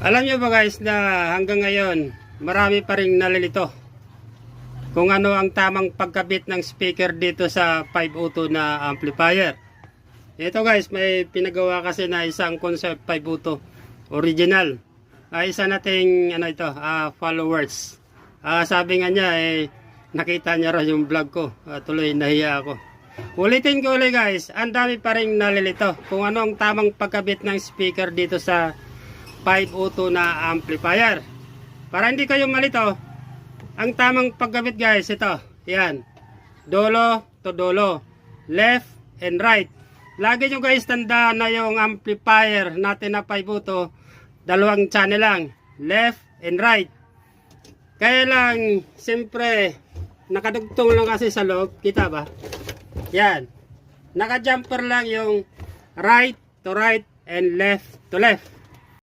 Alam nyo ba guys na hanggang ngayon marami pa rin nalilito kung ano ang tamang pagkabit ng speaker dito sa 502 na amplifier. Ito guys, may pinagawa kasi na isang concept 502 original. Ah, isa nating ano ito, ah, followers. Ah, sabi nga niya eh nakita niya raw yung vlog ko. Ah, tuloy nahiya ako. Ulitin ko ulit guys, ang dami pa rin nalilito kung ano ang tamang pagkabit ng speaker dito sa 502 na amplifier. Para hindi kayo malito, ang tamang pagkabit guys, ito, yan. Dolo to dolo, left and right. Lagi nyo guys tandaan na yung amplifier natin na 502, dalawang channel lang, left and right. Kaya lang, siyempre, nakadugtong lang kasi sa loob, kita ba? Yan. Naka-jumper lang yung right to right and left to left.